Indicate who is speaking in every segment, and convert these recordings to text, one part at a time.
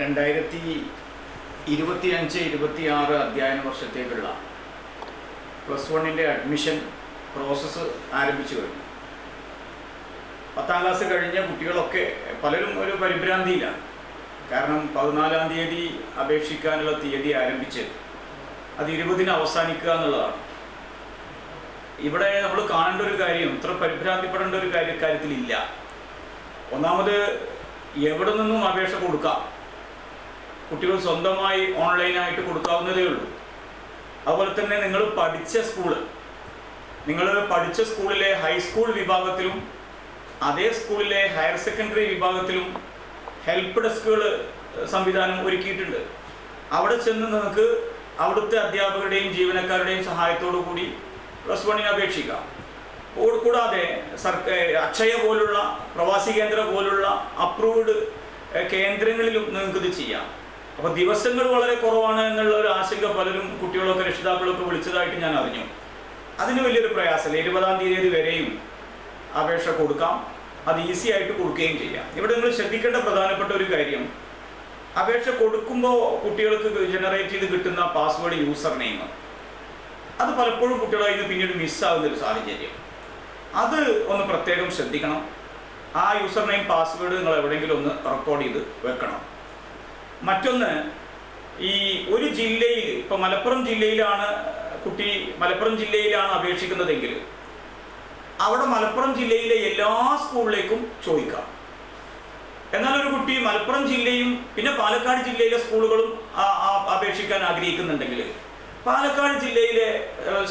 Speaker 1: രണ്ടായിരത്തി ഇരുപത്തി അഞ്ച് ഇരുപത്തി ആറ് അധ്യയന വർഷത്തേക്കുള്ള പ്ലസ് വണ്ണിന്റെ അഡ്മിഷൻ പ്രോസസ്സ് ആരംഭിച്ചു കഴിഞ്ഞു. പത്താം ക്ലാസ് കഴിഞ്ഞ കുട്ടികളൊക്കെ പലരും ഒരു പരിഭ്രാന്തിയിലാണ് കാരണം പതിനാലാം തീയതി അപേക്ഷിക്കാനുള്ള തീയതി ആരംഭിച്ച് അത് ഇരുപതിന് അവസാനിക്കുക എന്നുള്ളതാണ്. ഇവിടെ നമ്മൾ കാണേണ്ട ഒരു കാര്യം ഇത്ര പരിഭ്രാന്തിപ്പെടേണ്ട ഒരു കാര്യ കാര്യത്തിലില്ല. ഒന്നാമത് എവിടെ നിന്നും അപേക്ഷ കൊടുക്കാം? കുട്ടികൾ സ്വന്തമായി ഓൺലൈനായിട്ട് കൊടുക്കാവുന്നതേ ഉള്ളൂ. അതുപോലെ തന്നെ നിങ്ങൾ പഠിച്ച സ്കൂൾ നിങ്ങൾ പഠിച്ച സ്കൂളിലെ ഹൈസ്കൂൾ വിഭാഗത്തിലും അതേ സ്കൂളിലെ ഹയർ സെക്കൻഡറി വിഭാഗത്തിലും ഹെൽപ്പ് ഡെസ്കുകൾ സംവിധാനം ഒരുക്കിയിട്ടുണ്ട്. അവിടെ ചെന്ന് നിങ്ങൾക്ക് അവിടുത്തെ അധ്യാപകരുടെയും ജീവനക്കാരുടെയും സഹായത്തോടു കൂടി പ്ലസ് വണ്ണിന് അപേക്ഷിക്കാം. കൂട് കൂടാതെ സർക്കാർ അക്ഷയ പോലുള്ള പ്രവാസി കേന്ദ്ര പോലുള്ള അപ്രൂവ്ഡ് കേന്ദ്രങ്ങളിലും നിങ്ങൾക്ക് ഇത് ചെയ്യാം. അപ്പോൾ ദിവസങ്ങൾ വളരെ കുറവാണ് എന്നുള്ള ഒരു ആശങ്ക പലരും കുട്ടികളൊക്കെ രക്ഷിതാക്കളൊക്കെ വിളിച്ചതായിട്ട് ഞാൻ അറിഞ്ഞു. അതിന് വലിയൊരു പ്രയാസമില്ല. ഇരുപതാം തീയതി വരെയും അപേക്ഷ കൊടുക്കാം. അത് ഈസി ആയിട്ട് കൊടുക്കുകയും ചെയ്യാം. ഇവിടെ നിങ്ങൾ ശ്രദ്ധിക്കേണ്ട പ്രധാനപ്പെട്ട ഒരു കാര്യം. അപേക്ഷ കൊടുക്കുമ്പോൾ കുട്ടികൾക്ക് ജനറേറ്റ് ചെയ്ത് കിട്ടുന്ന പാസ്വേഡ് യൂസർ നെയിം അത് പലപ്പോഴും കുട്ടികളായി പിന്നീട് മിസ്സാവുന്ന ഒരു സാഹചര്യം. അത് ഒന്ന് പ്രത്യേകം ശ്രദ്ധിക്കണം. ആ യൂസർ നെയിം പാസ്വേഡ് നിങ്ങൾ എവിടെയെങ്കിലും ഒന്ന് റെക്കോർഡ് ചെയ്ത് വെക്കണം. മറ്റൊന്ന് ഈ ഒരു ജില്ലയിൽ ഇപ്പൊ മലപ്പുറം ജില്ലയിലാണ് കുട്ടി മലപ്പുറം ജില്ലയിലാണ് അപേക്ഷിക്കുന്നതെങ്കിൽ അവിടെ മലപ്പുറം ജില്ലയിലെ എല്ലാ സ്കൂളിലേക്കും ചോദിക്കാം. എന്നാൽ ഒരു കുട്ടി മലപ്പുറം ജില്ലയും പിന്നെ പാലക്കാട് ജില്ലയിലെ സ്കൂളുകളും അപേക്ഷിക്കാൻ ആഗ്രഹിക്കുന്നുണ്ടെങ്കിൽ പാലക്കാട് ജില്ലയിലെ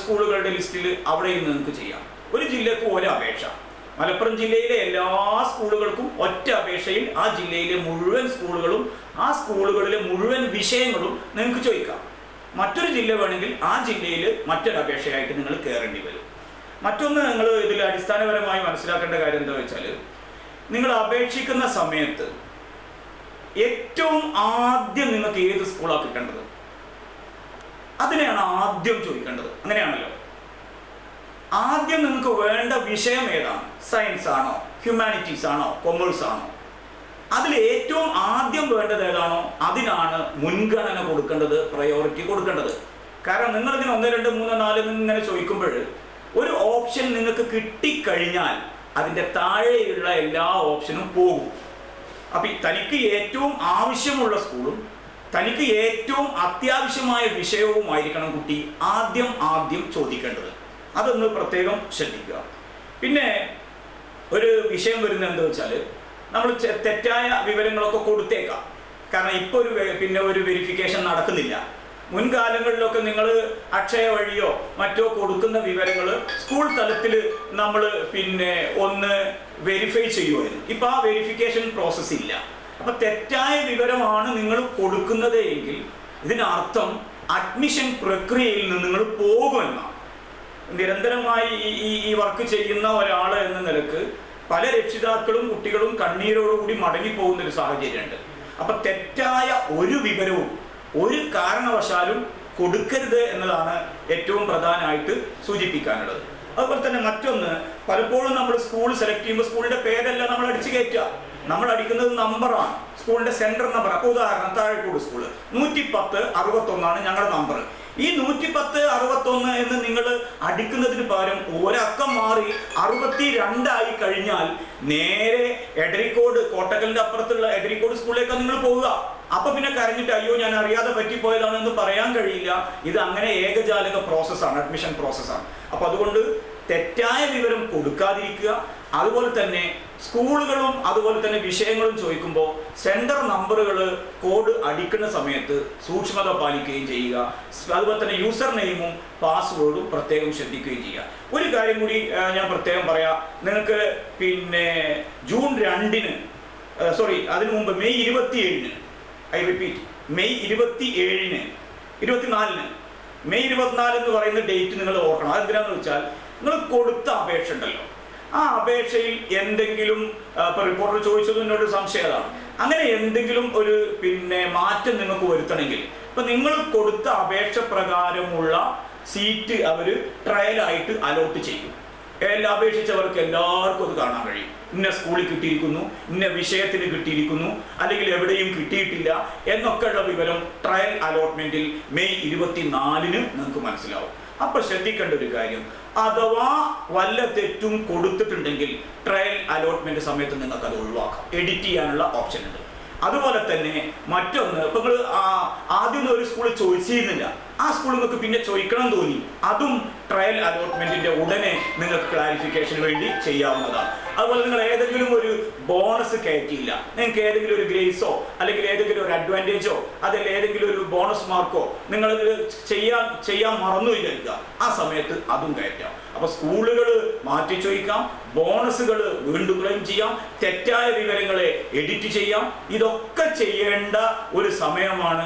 Speaker 1: സ്കൂളുകളുടെ ലിസ്റ്റിൽ അവിടെയും നിങ്ങൾക്ക് ചെയ്യാം. ഒരു ജില്ലക്ക് ഒരു അപേക്ഷ. മലപ്പുറം ജില്ലയിലെ എല്ലാ സ്കൂളുകൾക്കും ഒറ്റ അപേക്ഷയിൽ ആ ജില്ലയിലെ മുഴുവൻ സ്കൂളുകളും ആ സ്കൂളുകളിലെ മുഴുവൻ വിഷയങ്ങളും നിങ്ങൾക്ക് ചോദിക്കാം. മറ്റൊരു ജില്ല വേണമെങ്കിൽ ആ ജില്ലയിൽ മറ്റൊരു അപേക്ഷയായിട്ട് നിങ്ങൾ കയറേണ്ടി വരും. മറ്റൊന്ന് നിങ്ങൾ ഇതിൽ അടിസ്ഥാനപരമായി മനസ്സിലാക്കേണ്ട കാര്യം എന്താ വെച്ചാൽ നിങ്ങൾ അപേക്ഷിക്കുന്ന സമയത്ത് ഏറ്റവും ആദ്യം നിങ്ങൾക്ക് ഏത് സ്കൂളാണ് കിട്ടേണ്ടത്? അതിനെയാണ് ആദ്യം ചോദിക്കേണ്ടത്. അങ്ങനെയാണല്ലോ. ആദ്യം നിങ്ങൾക്ക് വേണ്ട വിഷയം ഏതാണ്? സയൻസ് ആണോ? ഹ്യൂമാനിറ്റീസ് ആണോ? കൊമേഴ്സ് ആണോ? അതിൽ ഏറ്റവും ആദ്യം വേണ്ടത് ഏതാണോ? അതിനാണ് മുൻഗണന കൊടുക്കേണ്ടത് പ്രയോറിറ്റി കൊടുക്കേണ്ടത്. കാരണം നിങ്ങൾ ഇതിന് ഒന്ന് രണ്ട് മൂന്ന് നാല് ഇങ്ങനെ ചോദിക്കുമ്പോൾ ഒരു ഓപ്ഷൻ നിങ്ങൾക്ക് കിട്ടിക്കഴിഞ്ഞാൽ അതിന്റെ താഴെയുള്ള എല്ലാ ഓപ്ഷനും പോകും. അപ്പം തനിക്ക് ഏറ്റവും ആവശ്യമുള്ള സ്കൂളും തനിക്ക് ഏറ്റവും അത്യാവശ്യമായ വിഷയവുമായിരിക്കണം കുട്ടി ആദ്യം ആദ്യം ചോദിക്കേണ്ടത്. അതൊന്ന് പ്രത്യേകം ശ്രദ്ധിക്കുക. പിന്നെ ഒരു വിഷയം വരുന്നത് എന്താ വെച്ചാൽ നമ്മൾ തെറ്റായ വിവരങ്ങളൊക്കെ കൊടുത്തേക്കാം. കാരണം ഇപ്പോൾ ഒരു പിന്നെ ഒരു വെരിഫിക്കേഷൻ നടക്കുന്നില്ല. മുൻകാലങ്ങളിലൊക്കെ നിങ്ങൾ അക്ഷയ വഴിയോ മറ്റോ കൊടുക്കുന്ന വിവരങ്ങൾ സ്കൂൾ തലത്തിൽ നമ്മൾ പിന്നെ ഒന്ന് വെരിഫൈ ചെയ്യുമായിരുന്നു ഇപ്പം ആ വെരിഫിക്കേഷൻ പ്രോസസ്സ് ഇല്ല. അപ്പം തെറ്റായ വിവരമാണ് നിങ്ങൾ കൊടുക്കുന്നത് എങ്കിൽ ഇതിനർത്ഥം അഡ്മിഷൻ പ്രക്രിയയിൽ നിന്ന് നിങ്ങൾ പോകുമെന്നാണ്. നിരന്തരമായി ഈ- ഈ വർക്ക് ചെയ്യുന്ന ഒരാൾ എന്ന നിലയ്ക്ക് പല രക്ഷിതാക്കളും കുട്ടികളും കണ്ണീരോടുകൂടി മടങ്ങിപ്പോകുന്ന ഒരു സാഹചര്യമുണ്ട്. അപ്പൊ തെറ്റായ ഒരു വിവരവും ഒരു കാരണവശാലും കൊടുക്കരുത് എന്നതാണ് ഏറ്റവും പ്രധാനമായിട്ട് സൂചിപ്പിക്കാനുള്ളത്. അതുപോലെ തന്നെ മറ്റൊന്ന് പലപ്പോഴും നമ്മൾ സ്കൂൾ സെലക്ട് ചെയ്യുമ്പോൾ സ്കൂളിന്റെ പേരല്ല നമ്മൾ അടിച്ചു കയറ്റുക. നമ്മൾ അടിക്കുന്നത് നമ്പറാണ് സ്കൂളിന്റെ സെന്റർ നമ്പർ അപ്പോൾ ഉദാഹരണം താഴെക്കൂട് സ്കൂൾ നൂറ്റി പത്ത് അറുപത്തൊന്നാണ് ഞങ്ങളുടെ നമ്പർ ഈ നൂറ്റി പത്ത് അറുപത്തൊന്ന് എന്ന് നിങ്ങൾ അടിക്കുന്നതിന് പകരം ഒരക്കം മാറി അറുപത്തി രണ്ടായി കഴിഞ്ഞാൽ നേരെ എഡറിക്കോട് കോട്ടക്കലിന്റെ അപ്പുറത്തുള്ള എഡറിക്കോട് സ്കൂളിലേക്കാണ് നിങ്ങൾ പോവുക. അപ്പൊ പിന്നെ കരഞ്ഞിട്ട് അയ്യോ ഞാൻ അറിയാതെ പറ്റിപ്പോയതാണ് എന്ന് പറയാൻ കഴിയില്ല. ഇത് അങ്ങനെ ഏകജാലക പ്രോസസ്സാണ് അഡ്മിഷൻ പ്രോസസ്സാണ് അപ്പൊ അതുകൊണ്ട് തെറ്റായ വിവരം കൊടുക്കാതിരിക്കുക. അതുപോലെ തന്നെ സ്കൂളുകളും അതുപോലെ തന്നെ വിഷയങ്ങളും ചോദിക്കുമ്പോൾ സെന്റർ നമ്പറുകൾ കോഡ് അടിക്കുന്ന സമയത്ത് സൂക്ഷ്മത പാലിക്കുകയും ചെയ്യുക. അതുപോലെ തന്നെ യൂസർ നെയിമും പാസ്വേഡും പ്രത്യേകം ശ്രദ്ധിക്കുകയും ചെയ്യുക. ഒരു കാര്യം കൂടി ഞാൻ പ്രത്യേകം പറയാം. നിങ്ങൾക്ക് പിന്നെ ജൂൺ രണ്ടിന് സോറി അതിനു മുമ്പ് മെയ് ഇരുപത്തിയേഴിന് ഐ റിപ്പീറ്റ് മെയ് ഇരുപത്തി ഏഴിന് ഇരുപത്തിനാലിന് മെയ് ഇരുപത്തിനാല് എന്ന് പറയുന്ന ഡേറ്റ് നിങ്ങൾ ഓർക്കണം. അതെന്തിനാന്ന് വെച്ചാൽ നിങ്ങൾ കൊടുത്ത അപേക്ഷ ഉണ്ടല്ലോ. ആ അപേക്ഷയിൽ എന്തെങ്കിലും ഇപ്പൊ റിപ്പോർട്ടർ ചോദിച്ചത് എന്നോട് സംശയം അതാണ്. അങ്ങനെ എന്തെങ്കിലും ഒരു പിന്നെ മാറ്റം നിങ്ങൾക്ക് വരുത്തണമെങ്കിൽ ഇപ്പൊ നിങ്ങൾ കൊടുത്ത അപേക്ഷ പ്രകാരമുള്ള സീറ്റ് അവർ ട്രയലായിട്ട് അലോട്ട് ചെയ്യും. എല്ലാ അപേക്ഷിച്ചവർക്ക് എല്ലാവർക്കും അത് കാണാൻ കഴിയും. ഇന്ന സ്കൂളിൽ കിട്ടിയിരിക്കുന്നു ഇന്ന വിഷയത്തിന് കിട്ടിയിരിക്കുന്നു അല്ലെങ്കിൽ എവിടെയും കിട്ടിയിട്ടില്ല എന്നൊക്കെയുള്ള വിവരം ട്രയൽ അലോട്ട്മെന്റിൽ മെയ് ഇരുപത്തിനാലിന് നിങ്ങൾക്ക് മനസ്സിലാവും. അപ്പൊ ശ്രദ്ധിക്കേണ്ട ഒരു കാര്യം. അഥവാ വല്ല തെറ്റും കൊടുത്തിട്ടുണ്ടെങ്കിൽ ട്രയൽ അലോട്ട്മെന്റ് സമയത്ത് നിങ്ങൾക്ക് അത് ഒഴിവാക്കാം. എഡിറ്റ് ചെയ്യാനുള്ള ഓപ്ഷൻ ഉണ്ട്. അതുപോലെ തന്നെ മറ്റൊന്ന് ഇപ്പൊ നിങ്ങൾ ആദ്യം ഒരു സ്കൂളിൽ ചോദിച്ചിരുന്നില്ല. ആ സ്കൂളിൽ നിങ്ങൾക്ക് പിന്നെ ചോദിക്കണം തോന്നി. അതും ട്രയൽ അലോട്ട്മെന്റിന്റെ ഉടനെ നിങ്ങൾക്ക് ക്ലാരിഫിക്കേഷന് വേണ്ടി ചെയ്യാവുന്നതാണ്. അതുപോലെ നിങ്ങൾ ഏതെങ്കിലും ഒരു ബോണസ് കയറ്റിയില്ല. നിങ്ങൾക്ക് ഏതെങ്കിലും ഒരു ഗ്രേസോ അല്ലെങ്കിൽ ഏതെങ്കിലും ഒരു അഡ്വാന്റേജോ അതല്ലെങ്കിൽ ഏതെങ്കിലും ഒരു ബോണസ് മാർക്കോ നിങ്ങൾ ചെയ്യാൻ ചെയ്യാൻ മറന്നു വിചാരിക്കുക ആ സമയത്ത് അതും കയറ്റാം. അപ്പൊ സ്കൂളുകൾ മാറ്റി ചോദിക്കാം ബോണസുകൾ വീണ്ടും ക്ലെയിം ചെയ്യാം. തെറ്റായ വിവരങ്ങളെ എഡിറ്റ് ചെയ്യാം. ഇതൊക്കെ ചെയ്യേണ്ട ഒരു സമയമാണ്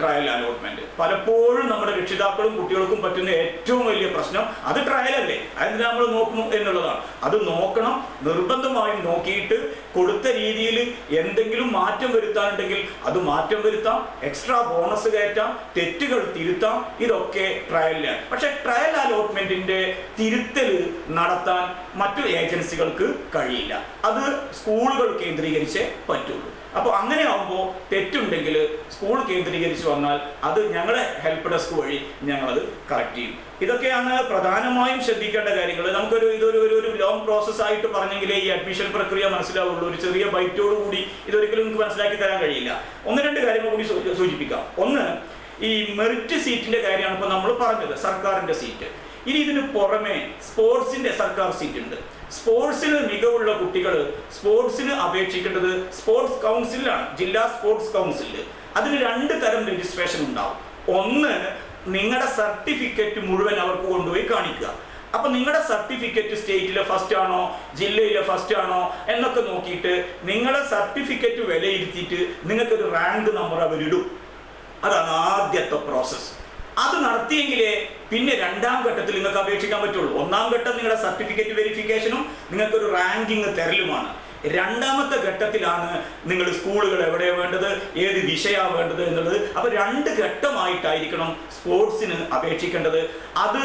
Speaker 1: ട്രയൽ അലോട്ട്മെന്റ് പലപ്പോഴും നമ്മുടെ രക്ഷിതാക്കളും കുട്ടികൾക്കും പറ്റുന്ന ഏറ്റവും വലിയ പ്രശ്നം അത് ട്രയലല്ലേ അതിന് നമ്മൾ നോക്കണം എന്നുള്ളതാണ്. അത് നോക്കണം നിർബന്ധമായും നോക്കിയിട്ട് കൊടുത്ത രീതിയിൽ എന്തെങ്കിലും മാറ്റം വരുത്താനുണ്ടെങ്കിൽ അത് മാറ്റം വരുത്താം എക്സ്ട്രാ ബോണസ് കയറ്റാം തെറ്റുകൾ തിരുത്താം ഇതൊക്കെ ട്രയലിലാണ് പക്ഷെ ട്രയൽ അലോട്ട്മെന്റിന്റെ തിരുത്തൽ നടത്താൻ മറ്റു ഏജൻസികൾക്ക് കഴിയില്ല. അത് സ്കൂളുകൾ കേന്ദ്രീകരിച്ചേ പറ്റുള്ളൂ. അപ്പോൾ അങ്ങനെ ആകുമ്പോൾ തെറ്റുണ്ടെങ്കിൽ സ്കൂൾ കേന്ദ്രീകരിച്ച് വന്നാൽ അത് ഞങ്ങളെ ഹെൽപ്പ് ഡെസ്ക് വഴി ഞങ്ങളത് കറക്റ്റ് ചെയ്യും. ഇതൊക്കെയാണ് പ്രധാനമായും ശ്രദ്ധിക്കേണ്ട കാര്യങ്ങൾ നമുക്കൊരു ഇതൊരു ഒരു ഒരു ലോങ് പ്രോസസ് ആയിട്ട് പറഞ്ഞെങ്കിലേ ഈ അഡ്മിഷൻ പ്രക്രിയ മനസ്സിലാവുള്ളൂ. ഒരു ചെറിയ ബൈറ്റോട് കൂടി ഇതൊരിക്കലും നിങ്ങൾക്ക് മനസ്സിലാക്കി തരാൻ കഴിയില്ല. ഒന്ന് രണ്ട് കാര്യങ്ങൾ കൂടി സൂചിപ്പിക്കാം. ഒന്ന് ഈ മെറിറ്റ് സീറ്റിന്റെ കാര്യമാണ് ഇപ്പോൾ നമ്മൾ പറഞ്ഞത്. സർക്കാരിന്റെ സീറ്റ് ഇനി ഇതിന് പുറമെ സ്പോർട്സിന്റെ സർക്കാർ സീറ്റ് ഉണ്ട്. സ്പോർട്സിന് മികവുള്ള കുട്ടികൾ സ്പോർട്സിന് അപേക്ഷിക്കേണ്ടത് സ്പോർട്സ് കൗൺസിലാണ് ജില്ലാ സ്പോർട്സ് കൗൺസിലിൽ അതിന് രണ്ട് തരം രജിസ്ട്രേഷൻ ഉണ്ടാവും. ഒന്ന് നിങ്ങളുടെ സർട്ടിഫിക്കറ്റ് മുഴുവൻ അവർക്ക് കൊണ്ടുപോയി കാണിക്കുക. അപ്പൊ നിങ്ങളുടെ സർട്ടിഫിക്കറ്റ് സ്റ്റേറ്റിലെ ഫസ്റ്റ് ആണോ ജില്ലയിലെ ഫസ്റ്റ് ആണോ എന്നൊക്കെ നോക്കിയിട്ട് നിങ്ങളുടെ സർട്ടിഫിക്കറ്റ് വിലയിരുത്തിയിട്ട് നിങ്ങൾക്കൊരു റാങ്ക് നമ്പർ അവരിടും. അതാണ് ആദ്യത്തെ പ്രോസസ്സ് അത് നടത്തിയെങ്കിലേ പിന്നെ രണ്ടാം ഘട്ടത്തിൽ നിങ്ങൾക്ക് അപേക്ഷിക്കാൻ പറ്റുള്ളൂ. ഒന്നാം ഘട്ടം നിങ്ങളുടെ സർട്ടിഫിക്കറ്റ് വെരിഫിക്കേഷനും നിങ്ങൾക്കൊരു റാങ്കിങ് തരലുമാണ്. രണ്ടാമത്തെ ഘട്ടത്തിലാണ് നിങ്ങൾ സ്കൂളുകൾ എവിടെയാണ് വേണ്ടത് ഏത് വിഷയമാണ് വേണ്ടത് എന്നുള്ളത്. അപ്പോൾ രണ്ട് ഘട്ടമായിട്ടായിരിക്കണം സ്പോർട്സിന് അപേക്ഷിക്കേണ്ടത്. അത്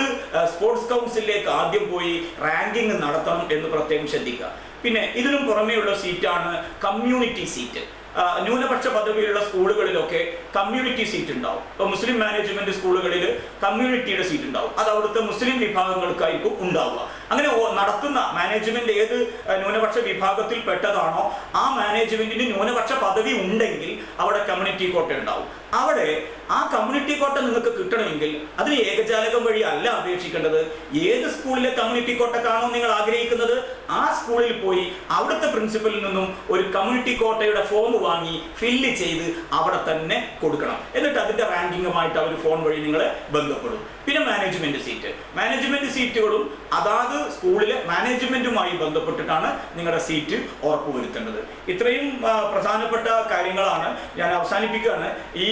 Speaker 1: സ്പോർട്സ് കൗൺസിലിലേക്ക് ആദ്യം പോയി റാങ്കിങ് നടത്തണം എന്ന് പ്രത്യേകം ശ്രദ്ധിക്കുക. പിന്നെ ഇതിനും പുറമേയുള്ള സീറ്റാണ് കമ്മ്യൂണിറ്റി സീറ്റ് ന്യൂനപക്ഷ പദവിയുള്ള സ്കൂളുകളിലൊക്കെ കമ്മ്യൂണിറ്റി സീറ്റ് ഉണ്ടാവും. ഇപ്പൊ മുസ്ലിം മാനേജ്മെന്റ് സ്കൂളുകളിൽ കമ്മ്യൂണിറ്റിയുടെ സീറ്റ് ഉണ്ടാവും. അത് അവിടുത്തെ മുസ്ലിം വിഭാഗങ്ങൾക്കായിരിക്കും ഉണ്ടാവുക. അങ്ങനെ നടത്തുന്ന മാനേജ്മെന്റ് ഏത് ന്യൂനപക്ഷ വിഭാഗത്തിൽ പെട്ടതാണോ ആ മാനേജ്മെന്റിന് ന്യൂനപക്ഷ പദവി ഉണ്ടെങ്കിൽ അവിടെ കമ്മ്യൂണിറ്റി കോട്ട ഉണ്ടാവും. അവിടെ ആ കമ്മ്യൂണിറ്റി കോട്ട നിങ്ങൾക്ക് കിട്ടണമെങ്കിൽ അതിന് ഏകജാലകം വഴി അല്ല അപേക്ഷിക്കേണ്ടത്. ഏത് സ്കൂളിലെ കമ്മ്യൂണിറ്റി കോട്ടക്കാണോ നിങ്ങൾ ആഗ്രഹിക്കുന്നത്? ആ സ്കൂളിൽ പോയി അവിടുത്തെ പ്രിൻസിപ്പലിൽ നിന്നും ഒരു കമ്മ്യൂണിറ്റി കോട്ടയുടെ ഫോം വാങ്ങി ഫില്ല് ചെയ്ത് അവിടെ തന്നെ കൊടുക്കണം. എന്നിട്ട് അതിന്റെ റാങ്കിങ്ങുമായിട്ട് അവർ ഫോൺ വഴി നിങ്ങളെ ബന്ധപ്പെടും. പിന്നെ മാനേജ്മെന്റ് സീറ്റ് മാനേജ്മെന്റ് സീറ്റുകളും അതാത് സ്കൂളിലെ മാനേജ്മെന്റുമായി ബന്ധപ്പെട്ടിട്ടാണ് നിങ്ങളുടെ സീറ്റ് ഉറപ്പുവരുത്തേണ്ടത്. ഇത്രയും പ്രധാനപ്പെട്ട കാര്യങ്ങളാണ് ഞാൻ അവസാനിപ്പിക്കുകയാണ്. ഈ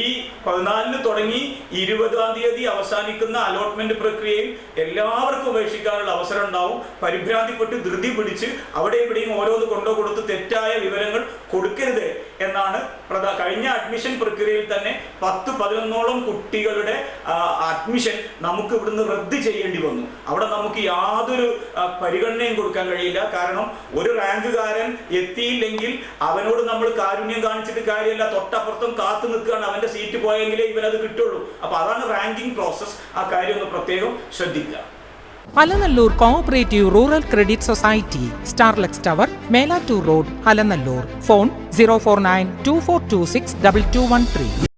Speaker 1: പതിനാലിന് തുടങ്ങി ഇരുപതാം തീയതി അവസാനിക്കുന്ന അലോട്ട്മെന്റ് പ്രക്രിയയിൽ എല്ലാവർക്കും ഉപേക്ഷിക്കാനുള്ള അവസരം ഉണ്ടാവും. പരിഭ്രാന്തിപ്പെട്ട് ധൃതി പിടിച്ച് അവിടെ ഇവിടെയും ഓരോന്ന് കൊണ്ടോ കൊടുത്ത് തെറ്റായ വിവരങ്ങൾ കൊടുക്കരുത് എന്നാണ് കഴിഞ്ഞ അഡ്മിഷൻ പ്രക്രിയയിൽ തന്നെ പത്ത് പതിനൊന്നോളം കുട്ടികളുടെ അഡ്മിഷൻ നമുക്ക് ഇവിടുന്ന് റദ്ദ് ചെയ്യേണ്ടി വന്നു. അവിടെ നമുക്ക് യാതൊരു പരിഗണനയും കൊടുക്കാൻ കഴിയില്ല. കാരണം ഒരു റാങ്കുകാരൻ എത്തിയില്ലെങ്കിൽ അവനോട് നമ്മൾ കാരുണ്യം കാണിച്ചിട്ട് കാര്യമല്ല. തൊട്ടപ്പുറത്തും കാത്തു നിൽക്കുകയാണ്. അവന്റെ സീറ്റ് പോയെങ്കിലേ ഇവനത് കിട്ടുള്ളൂ. അപ്പൊ അതാണ് റാങ്കിങ് പ്രോസസ് ആ കാര്യം ഒന്ന് പ്രത്യേകം ശ്രദ്ധിക്കുക.
Speaker 2: Alanallur cooperative rural credit society Starlex tower Melattur road Alanallur. Phone zero four nine two four two six double two one three